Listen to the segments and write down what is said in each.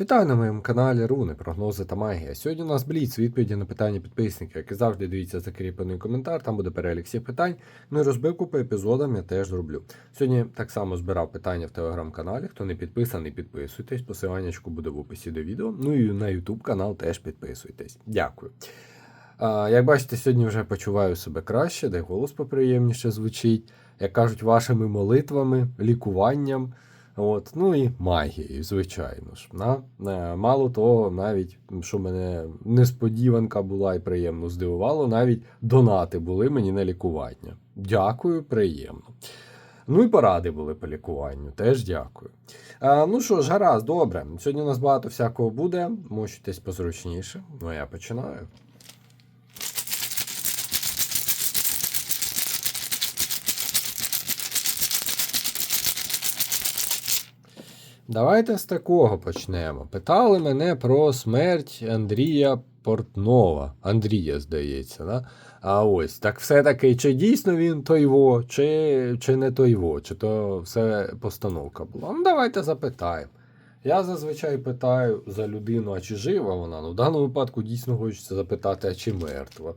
Вітаю на моєму каналі Руни, прогнози та магія. Сьогодні у нас бліц відповіді на питання підписників, як і завжди дивіться закріплений коментар, там буде перелік всіх питань. Ну і розбивку по епізодам я теж зроблю. Сьогодні так само збирав питання в телеграм-каналі. Хто не підписаний, підписуйтесь. Посиланнячку буде в описі до відео. Ну і на YouTube канал теж підписуйтесь. Дякую. Як бачите, сьогодні вже почуваю себе краще, де голос поприємніше звучить. Як кажуть, вашими молитвами, лікуванням. От, ну і магією, звичайно ж. На, е, мало того, навіть що мене несподіванка була і приємно здивувало, навіть донати були мені на лікування. Дякую, приємно. Ну і поради були по лікуванню, теж дякую. А, ну що ж, гаразд, добре. Сьогодні у нас багато всякого буде. Мочитесь позручніше. Ну я починаю. Давайте з такого почнемо. Питали мене про смерть Андрія Портнова. Андрія, здається, да? А ось, так все-таки, чи дійсно він тойво, чи, чи не тойво, чи то все постановка була. Ну, давайте запитаємо. Я зазвичай питаю за людину, а чи жива вона. Ну, в даному випадку дійсно хочеться запитати, а чи мертва.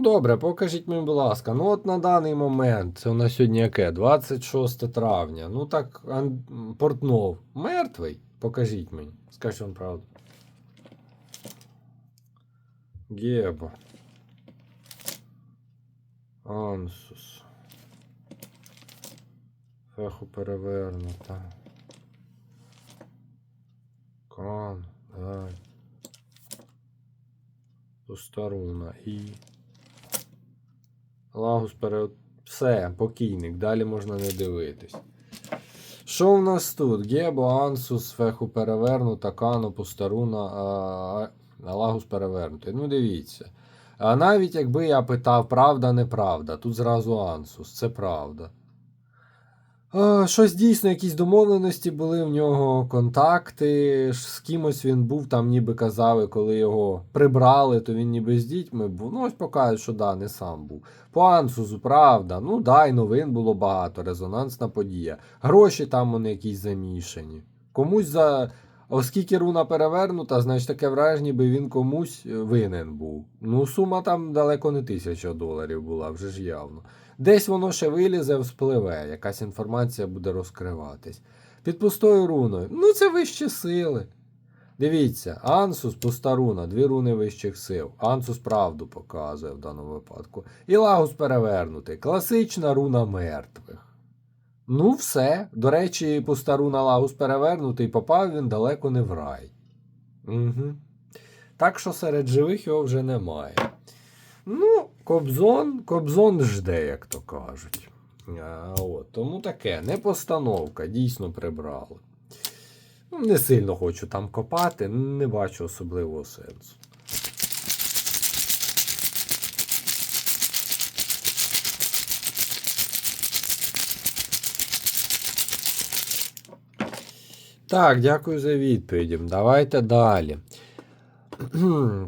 Ну, добре, покажіть мені, будь ласка. Ну, от на даний момент, це у нас сьогодні яке? 26 травня. Ну так. Портнов мертвий? Покажіть мені. Скажіть вам правду. Геба. Ансус. Феху перевернута. Кан. Дай. Пустаруна і. Лагус перед... Все, покійник, далі можна не дивитись. Що в нас тут? Гебо, Ансус, Феху перевернута, Кану, Постаруна, а... Лагус перевернутий. Ну, дивіться. А навіть якби я питав, правда, неправда, тут зразу Ансус, це правда. Щось дійсно, якісь домовленості були в нього, контакти. З кимось він був, там ніби казали, коли його прибрали, то він ніби з дітьми був. Ну, ось покажуть, що да, не сам був. По Ансузу, правда. Ну да, і новин було багато, резонансна подія. Гроші там вони якісь замішані. Комусь за. Оскільки руна перевернута, значить таке враження, ніби він комусь винен був. Ну, сума там далеко не тисяча доларів була, вже ж явно. Десь воно ще вилізе, вспливе, якась інформація буде розкриватись. Під пустою руною. Ну, це вищі сили. Дивіться, Ансус пуста руна, дві руни вищих сил. Ансус правду показує в даному випадку. І Лагус перевернутий. Класична руна мертвих. Ну, все. До речі, пуста руна Лагус перевернутий, попав він далеко не в рай. Угу. Так що серед живих його вже немає. Ну, Кобзон, Кобзон жде, як то кажуть. А, от, Тому таке, не постановка, дійсно прибрали. Ну, Не сильно хочу там копати, не бачу особливого сенсу. Так, дякую за відповіді. Давайте далі.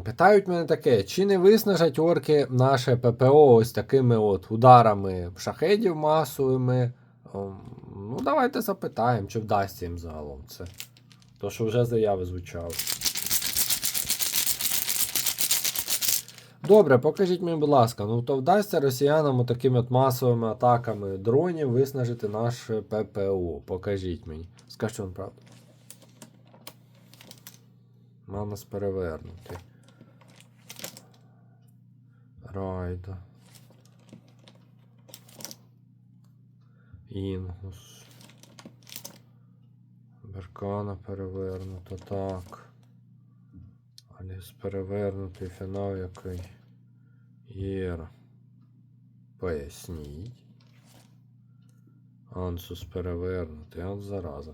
Питають мене таке, чи не виснажать орки наше ППО ось такими от ударами шахедів масовими? Ну, давайте запитаємо, чи вдасться їм загалом це. То, що вже заяви звучали. Добре, покажіть мені, будь ласка, ну то вдасться росіянам такими от масовими атаками дронів виснажити наше ППО. Покажіть мені. Скажіть вам правду. Манас перевернутий. Райда. Інгус. Беркана перевернута, так. Аліс перевернутий, фінал який. Єра. Поясніть. Ансус перевернутий, от зараза.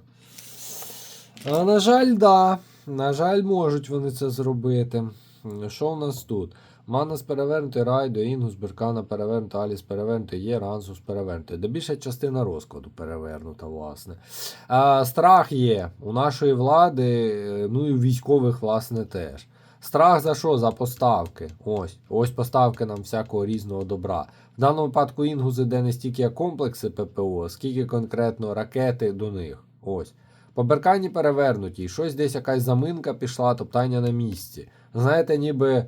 А, на жаль, да. На жаль, можуть вони це зробити. Що у нас тут? Манас перевернутий, Райдо, Інгус, Беркана перевернута, Аліс перевернутий, є Рансус перевернутий. Де більша частина розкладу перевернута, власне. А, страх є у нашої влади, е, ну і у військових, власне, теж. Страх за що? За поставки. Ось. Ось поставки нам всякого різного добра. В даному випадку інгуз іде не стільки комплекси ППО, скільки конкретно ракети до них. Ось. По беркані перевернуті, і щось десь якась заминка пішла, топтання на місці. Знаєте, ніби.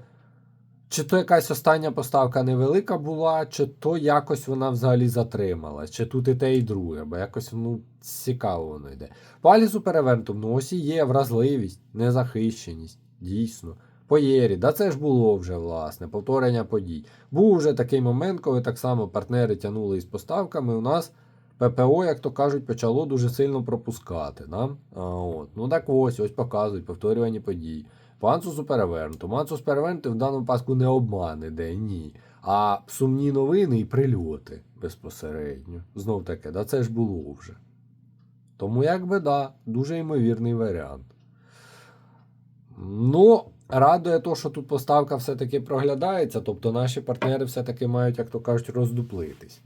Чи то якась остання поставка невелика була, чи то якось вона взагалі затрималась, чи тут і те, і друге, бо якось ну, цікаво воно йде. По Алісу перевернутому, ну ось і є вразливість, незахищеність, дійсно. По Єрі, да це ж було вже, власне, повторення подій. Був вже такий момент, коли так само партнери тягнули із поставками, у нас ППО, як то кажуть, почало дуже сильно пропускати. Да? А, от. Ну так ось, ось показують повторювані події. По Ансусу перевернуто. Ансус перевернутий в даному випадку не обман іде, ні. А сумні новини і прильоти безпосередньо. Знов таки, да, це ж було вже. Тому, якби да, дуже ймовірний варіант. Ну, радує то, що тут поставка все-таки проглядається, тобто наші партнери все-таки мають, як то кажуть, роздуплитись.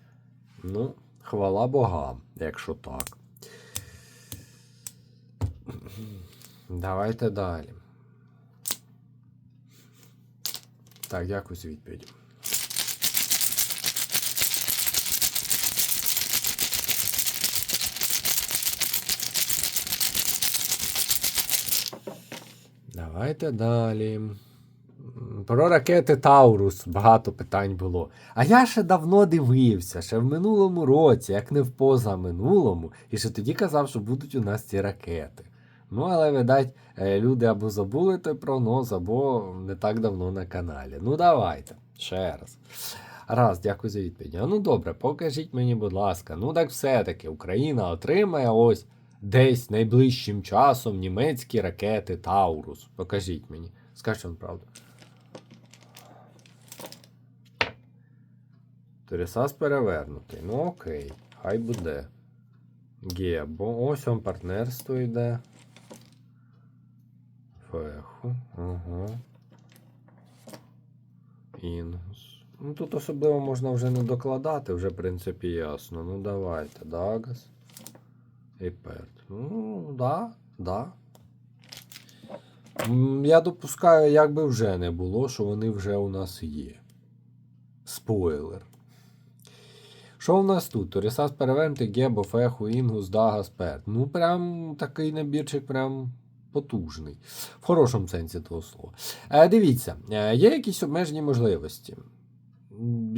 Ну, хвала богам, якщо так. Давайте далі. Так, дякую за відповідь. Давайте далі. Про ракети Таурус багато питань було. А я ще давно дивився, ще в минулому році, як не в позаминулому, і ще тоді казав, що будуть у нас ці ракети. Ну, але, видать, е, люди або забули той прогноз, або не так давно на каналі. Ну, давайте, ще раз. Раз, дякую за відповідь. Ну добре, покажіть мені, будь ласка. Ну так все-таки Україна отримає ось десь найближчим часом німецькі ракети Таурус. Покажіть мені. Скажіть вам правду. Торісас перевернутий. Ну окей, хай буде. Гебо. Ось он партнерство йде. Феху. Ага. Інгус. Ну тут особливо можна вже не докладати, вже в принципі ясно. Ну давайте. Дагас. І Перт. Ну, да, да. Я допускаю, як би вже не було, що вони вже у нас є. Спойлер. Що в нас тут? Торісас перевернутий, Гебо, Феху, Інгус, Дагас, Перт. Ну, прям такий набірчик, прям потужний. В хорошому сенсі того слова. Е, дивіться, е, є якісь обмежені можливості.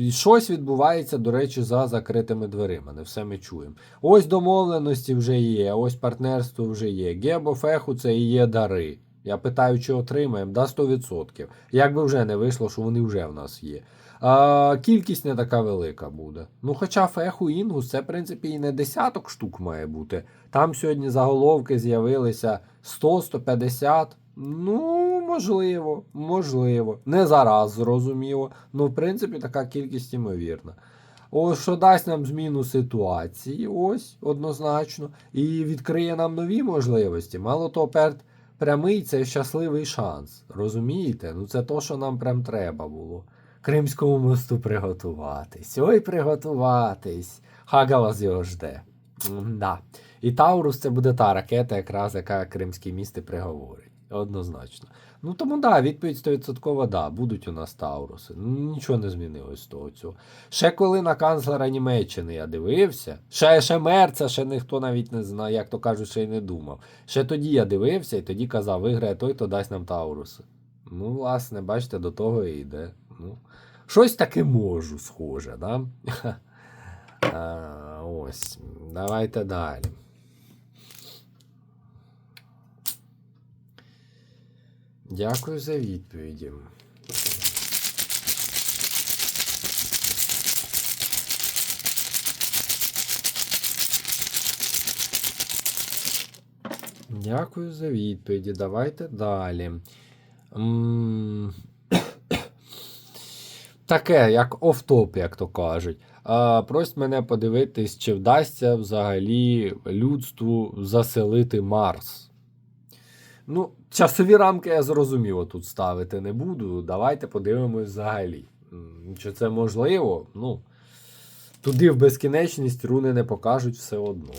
Щось відбувається, до речі, за закритими дверима. Не все ми чуємо. Ось домовленості вже є, ось партнерство вже є. Гебо, Феху це і є дари. Я питаю, чи отримаємо, да 100%. Як би вже не вийшло, що вони вже в нас є. А, кількість не така велика буде. Ну, хоча феху інгус, це, в принципі, і не десяток штук має бути. Там сьогодні заголовки з'явилися 100-150. Ну, можливо, можливо. Не зараз, зрозуміло. Ну, в принципі, така кількість ймовірна. Ось що дасть нам зміну ситуації, ось, однозначно, і відкриє нам нові можливості. Мало того, перт прямий це щасливий шанс. Розумієте? Ну це то, що нам прям треба було. Кримському мосту приготуватись. Ой, приготуватись. Хагалас його жде. Да. І Таурус це буде та ракета, якраз яка Кримський міст і приговорить. Однозначно. Ну тому да, відповідь 100% да, будуть у нас Тауруси. Ну, Нічого не змінилось з того цього. Ще коли на канцлера Німеччини я дивився, ще, ще Мерца, ще ніхто навіть не знає, як то кажуть, ще й не думав. Ще тоді я дивився і тоді казав, виграє той, хто дасть нам Тауруси. Ну, власне, бачите, до того і йде. Ну, щось таки можу, схоже, да? А, ось. Давайте далі. Дякую за відповіді. Дякую за відповіді. Давайте далі. М, Таке, як офтоп, як то кажуть. Просять мене подивитись, чи вдасться взагалі людству заселити Марс. Ну, часові рамки я зрозуміло тут ставити не буду. Давайте подивимось взагалі. Чи це можливо? Ну, туди в безкінечність руни не покажуть все одно.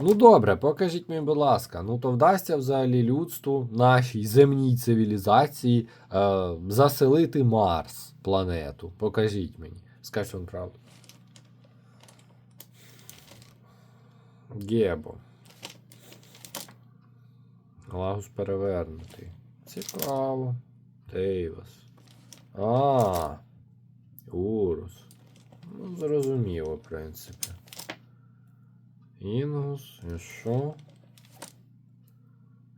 Ну добре, покажіть мені, будь ласка, ну то вдасться взагалі людству, нашій земній цивілізації, е, заселити Марс, планету. Покажіть мені. Скажіть вам правду. Гебо. Лагус перевернутий. Цікаво. Тейвас. А. Урус. Ну, зрозуміло, в принципі. Інгус, і що?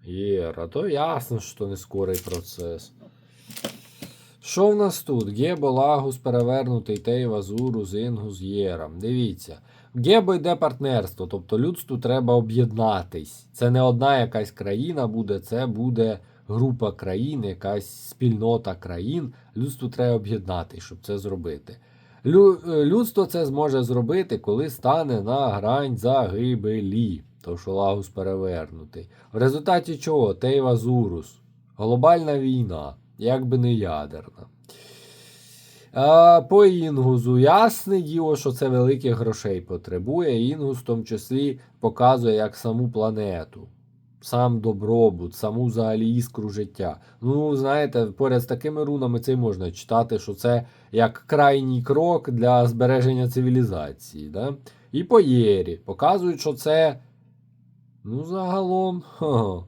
Єра, то ясно, що не скорий процес. Що в нас тут? Гебо, Лагус, перевернутий, Тейва, Зурус, Інгус, Єра. Дивіться. Гебо йде партнерство, тобто людству треба об'єднатись. Це не одна якась країна буде, це буде група країн, якась спільнота країн. Людству треба об'єднатись, щоб це зробити. Е, Людство це зможе зробити, коли стане на грань загибелі. То що перевернутий. В результаті чого? Тейва Зурус. Глобальна війна, як би не ядерна. А, по Інгузу ясне діло, що це великих грошей потребує. Інгус в тому числі показує як саму планету, сам добробут, саму взагалі іскру життя. Ну, знаєте, поряд з такими рунами це й можна читати, що це як крайній крок для збереження цивілізації. Да? І по Єрі показують, що це. Ну, загалом. Ха.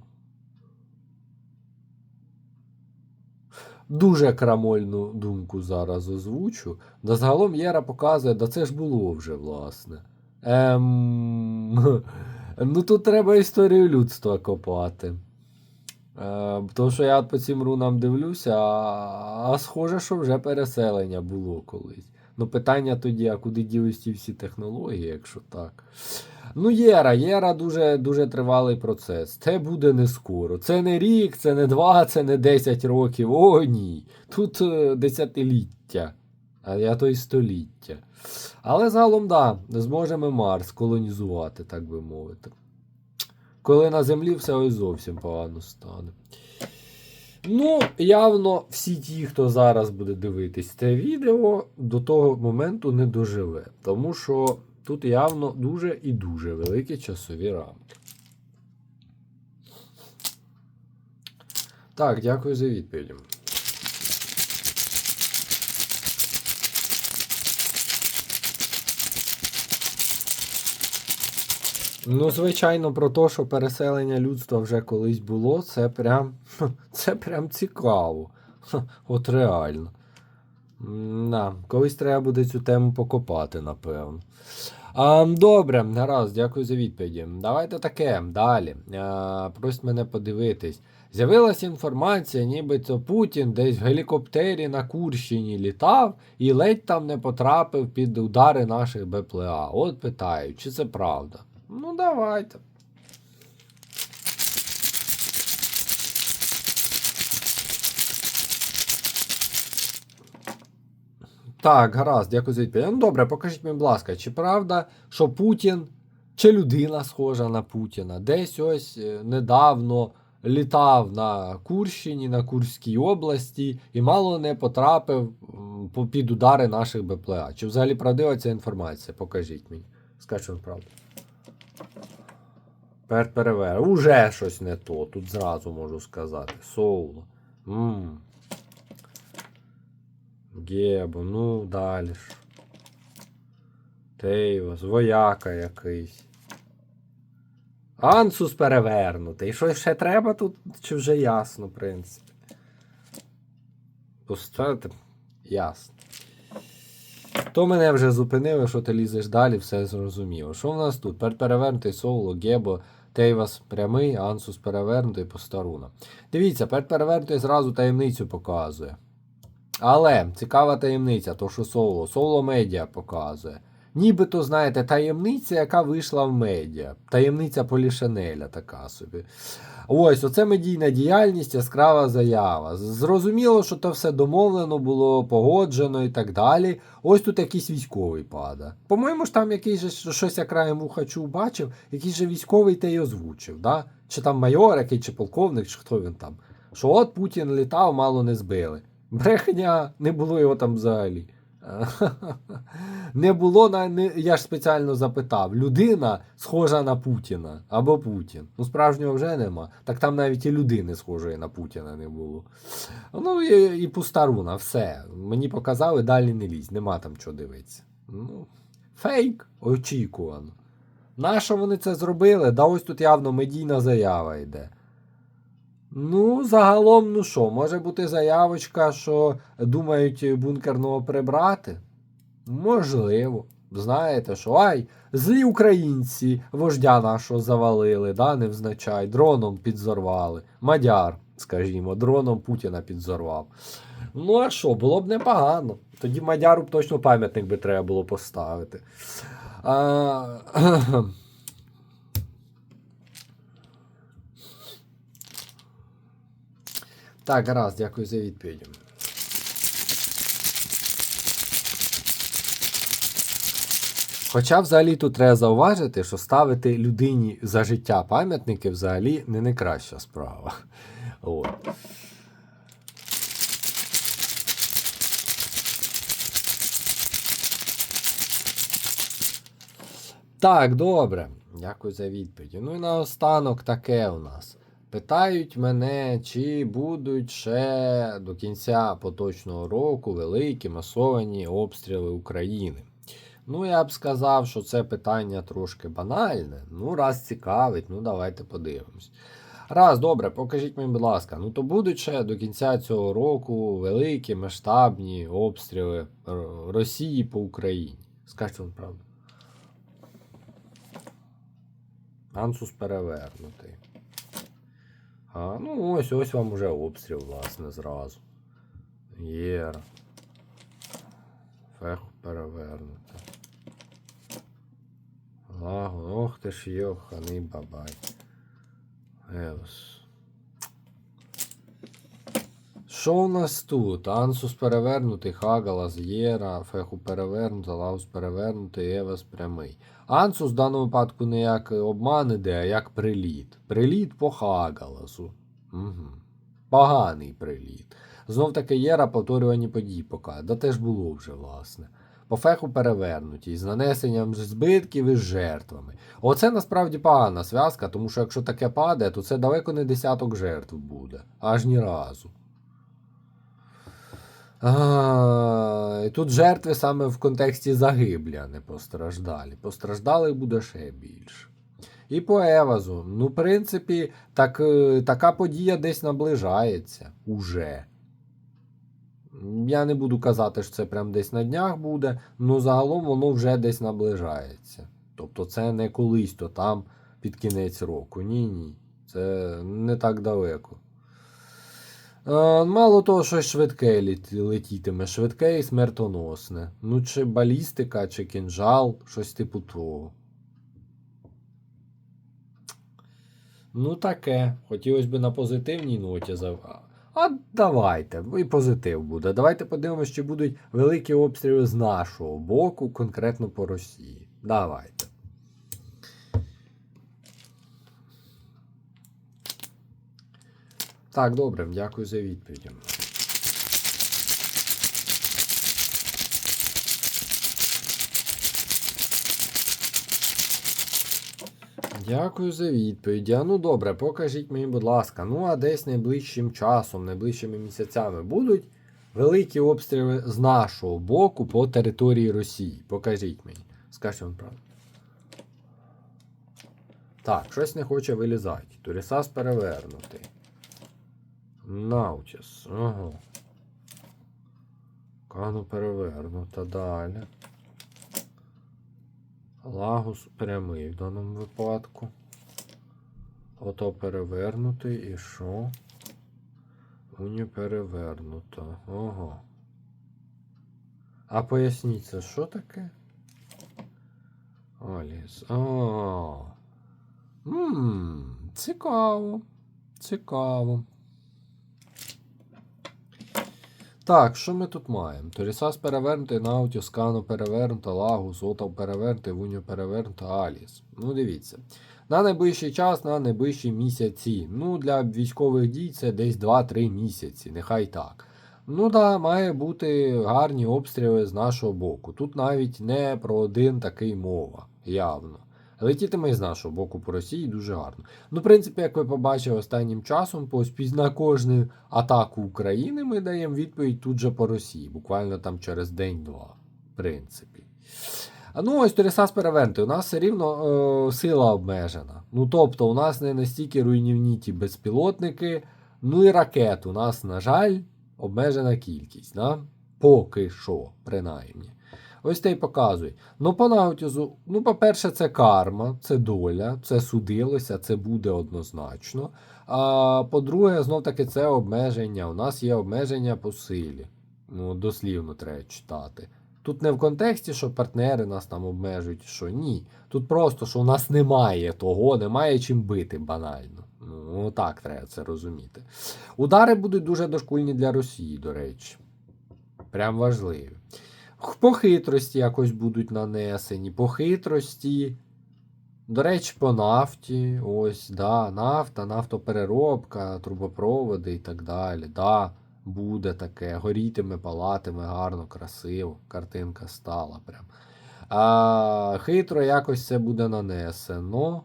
Дуже крамольну думку зараз озвучу. Да загалом Єра показує, да це ж було вже, власне. Ем... Ну тут треба історію людства копати. Е, тому що я по цим рунам дивлюся, а, а схоже, що вже переселення було колись. Ну, питання тоді, а куди ділись ті всі технології, якщо так. Ну, Єра, Єра дуже, дуже тривалий процес. Це буде не скоро. Це не рік, це не два, це не 10 років. О, ні. Тут е, десятиліття, а то й століття. Але загалом, да, зможемо Марс колонізувати, так би мовити. Коли на землі все ось зовсім погано стане. Ну, явно, всі ті, хто зараз буде дивитись це відео, до того моменту не доживе. Тому що тут явно дуже і дуже великі часові рамки. Так, дякую за відповідь. Ну, звичайно, про те, що переселення людства вже колись було, це прям, це прям цікаво. От реально. Да, колись треба буде цю тему покопати, напевно. А, добре, гаразд, дякую за відповіді. Давайте таке, далі. А, просить мене подивитись. З'явилася інформація, нібито Путін десь в гелікоптері на Курщині літав і ледь там не потрапив під удари наших БПЛА. От питаю, чи це правда? Ну, давайте. Так, гаразд, дякую за відповідь. Ну добре, покажіть мені, будь ласка, чи правда, що Путін, чи людина схожа на Путіна, десь ось е, недавно літав на Курщині, на Курській області і мало не потрапив під удари наших БПЛА. Чи взагалі правдива ця інформація? Покажіть мені. Скажіть правду. Пер перевер. Уже щось не то. Тут зразу можу сказати. Соуло. Ммм. Гебо, ну далі ж. Тейвос, вояка якийсь. Ансус перевернутий. Що ще треба тут? Чи вже ясно, в принципі? Поставити. Ясно. То мене вже зупинили, що ти лізеш далі, все зрозуміло. Що в нас тут? Пер- Перевернутий соло, гебо, Тейвас прямий, Ансус перевернутий, постаруна. Дивіться, перед перевернутий зразу таємницю показує. Але цікава таємниця, то що соло, соло медіа показує. Нібито, знаєте, таємниця, яка вийшла в медіа. Таємниця Полішанеля така собі. Ось, оце медійна діяльність, яскрава заява. Зрозуміло, що то все домовлено було, погоджено і так далі. Ось тут якийсь військовий пада. По-моєму ж там якийсь же щось я краєм вуха чув, бачив, якийсь же військовий те й озвучив. Да? Чи там майор, який, чи полковник, чи хто він там. Що от Путін літав, мало не збили. Брехня, не було його там взагалі. Не було на не, я ж спеціально запитав. Людина схожа на Путіна або Путін. Ну, справжнього вже нема. Так там навіть і людини схожої на Путіна не було. Ну і, і пуста руна, все. Мені показали, далі не лізь, нема там чого дивитися. Ну, фейк очікувано. Нащо вони це зробили? Да ось тут явно медійна заява йде. Ну, загалом, ну що, може бути заявочка, що думають бункерного прибрати? Можливо. Знаєте, що ай, злі українці вождя нашого завалили, да, невзначай, дроном підзорвали. Мадяр, скажімо, дроном Путіна підзорвав. Ну, а що, було б непогано. Тоді Мадяру б точно пам'ятник би треба було поставити. А... Так, гаразд, дякую за відповідь. Хоча взагалі тут треба зауважити, що ставити людині за життя пам'ятники взагалі не найкраща справа. От. Так, добре. Дякую за відповідь. Ну і наостанок таке у нас. Питають мене, чи будуть ще до кінця поточного року великі масовані обстріли України. Ну, я б сказав, що це питання трошки банальне. Ну, раз цікавить, ну давайте подивимось. Раз, добре, покажіть мені, будь ласка, ну то будуть ще до кінця цього року великі масштабні обстріли Росії по Україні. Скажіть вам правду. Ансус перевернутий. А, ну ось ось вам уже обстріл, власне, зразу. Єра. Феху перевернути. Лагу, ох ти ж йоханий бабай. Еус. Що у нас тут? Ансус перевернутий, Хагалас, Єра, Феху перевернута, Лагус перевернутий, Евас прямий. Ансус в даному випадку не як обман іде, а як приліт. Приліт по Хагаласу. Угу. Поганий приліт. Знов таки Єра повторювані події пока. Да теж було вже, власне. По феху перевернуті, з нанесенням збитків і з жертвами. Оце насправді погана зв'язка, тому що якщо таке падає, то це далеко не десяток жертв буде. Аж ні разу. І тут жертви саме в контексті загиблі, а не постраждалі. Постраждалих буде ще більше. І по Евазу. Ну, в принципі, так, е, така подія десь наближається уже. Я не буду казати, що це прям десь на днях буде, але загалом воно вже десь наближається. Тобто це не колись то там під кінець року. Ні, ні. Це не так далеко. Е, мало того, щось швидке летітиме, швидке і смертоносне. Ну, чи балістика, чи кінжал, щось типу того. Ну, таке. Хотілося б на позитивній ноті зав... А давайте, і позитив буде. Давайте подивимося, чи будуть великі обстріли з нашого боку, конкретно по Росії. Давайте. Так, добре, дякую за відповідь. Дякую за відповіді. Ну добре, покажіть мені, будь ласка. Ну, а десь найближчим часом, найближчими місяцями будуть великі обстріли з нашого боку по території Росії. Покажіть мені. Скажіть вам правду. Так, щось не хоче вилізати. Турісас перевернутий. Наутіс. Ага. Кану перевернута далі. Лагус прямий в даному випадку. Ото перевернутий і що? Уні перевернуто. Ого. А поясніть, це що таке? Аліс. А. Ммм, цікаво. Цікаво. Так, що ми тут маємо? Торісас перевернутий, Наутіс, Кану перевернута, Лагус, Отав перевернутий, Вуньо перевернута, Аліс. Ну, дивіться. На найближчий час, на найближчі місяці. Ну, для військових дій це десь 2-3 місяці, нехай так. Ну да, має бути гарні обстріли з нашого боку. Тут навіть не про один такий мова, явно. Летітиме з нашого боку по Росії дуже гарно. Ну, в принципі, як ви побачили останнім часом, по на кожну атаку України ми даємо відповідь тут же по Росії, буквально там через день-два. В принципі. Ну, ось Торісас перевернути. У нас все рівно е, сила обмежена. Ну, тобто, у нас не настільки руйнівні ті безпілотники, ну і ракет. У нас, на жаль, обмежена кількість. Да? Поки що, принаймні. Ось те й показує. Ну, по наутізу, ну, по-перше, це карма, це доля, це судилося, це буде однозначно. А по-друге, знов таки, це обмеження. У нас є обмеження по силі. Ну, дослівно треба читати. Тут не в контексті, що партнери нас там обмежують, що ні. Тут просто, що у нас немає того, немає чим бити банально. Ну, так треба це розуміти. Удари будуть дуже дошкульні для Росії, до речі. Прям важливі. По хитрості якось будуть нанесені. По хитрості. До речі, по нафті. Ось, да, нафта, нафтопереробка, трубопроводи і так далі. Да, буде таке. Горітиме, палатиме, гарно, красиво. Картинка стала прям. А, хитро якось це буде нанесено.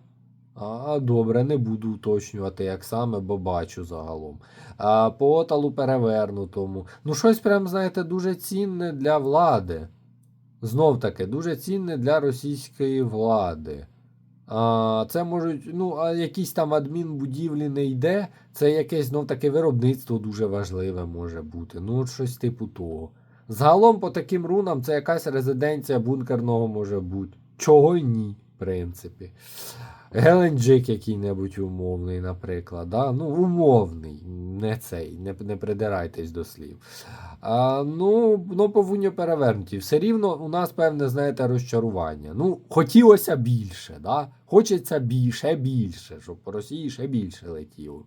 А, добре, не буду уточнювати, як саме, бо бачу загалом. А, по оталу перевернутому. Ну, щось прям, знаєте, дуже цінне для влади. Знов таки, дуже цінне для російської влади. А, це можуть, ну, а якісь там адмінбудівлі не йде, це якесь знов таке виробництво дуже важливе може бути. Ну, от щось типу того. Загалом, по таким рунам, це якась резиденція бункерного може бути. Чого й ні, в принципі. Геленджик який-небудь умовний, наприклад. Да? Ну, умовний, не цей, не, не придирайтесь до слів. А, ну, ну, повинні перевернуті. Все рівно у нас певне, знаєте, розчарування. Ну, хотілося більше, да? Хочеться більше, більше, щоб по Росії ще більше летіло.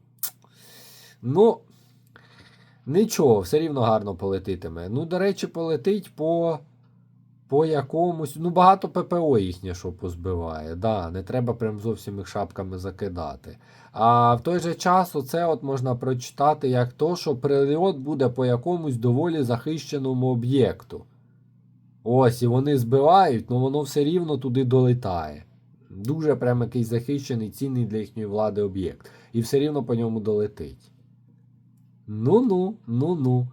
Ну, нічого, все рівно гарно полетитиме. Ну, до речі, полетить по. По якомусь. Ну, багато ППО їхнє, що позбиває. Да, не треба прям зовсім їх шапками закидати. А в той же час оце от можна прочитати як то, що прильот буде по якомусь доволі захищеному об'єкту. Ось, і вони збивають, але воно все рівно туди долетає. Дуже прям якийсь захищений, цінний для їхньої влади об'єкт. І все рівно по ньому долетить. Ну-ну, ну-ну.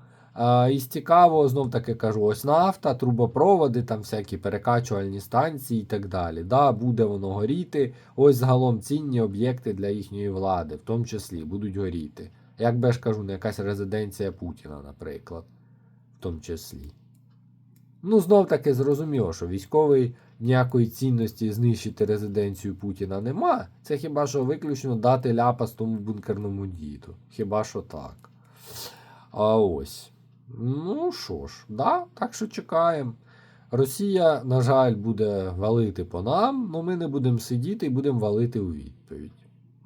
І з цікавого, знов таки кажу, ось нафта, трубопроводи, там всякі перекачувальні станції і так далі. Да, буде воно горіти. Ось загалом цінні об'єкти для їхньої влади, в тому числі, будуть горіти. Як би я ж кажу, не якась резиденція Путіна, наприклад, в тому числі. Ну, знов таки зрозуміло, що військовий ніякої цінності знищити резиденцію Путіна нема. Це хіба що виключно дати ляпас тому бункерному діду. Хіба що так. А ось. Ну що ж, да, так що чекаємо. Росія, на жаль, буде валити по нам, але ми не будемо сидіти і будемо валити у відповідь.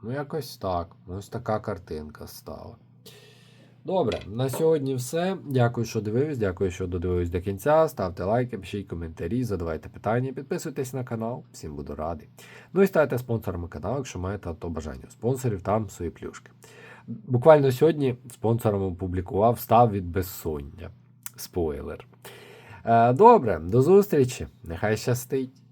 Ну, якось так. Ось така картинка стала. Добре, на сьогодні все. Дякую, що дивились, дякую, що додивились до кінця. Ставте лайки, пишіть коментарі, задавайте питання, підписуйтесь на канал, всім буду радий. Ну і ставайте спонсорами каналу, якщо маєте то бажання. Спонсорів там свої плюшки. Буквально сьогодні спонсором опублікував став від безсоння. Спойлер. Е, Добре, до зустрічі. Нехай щастить.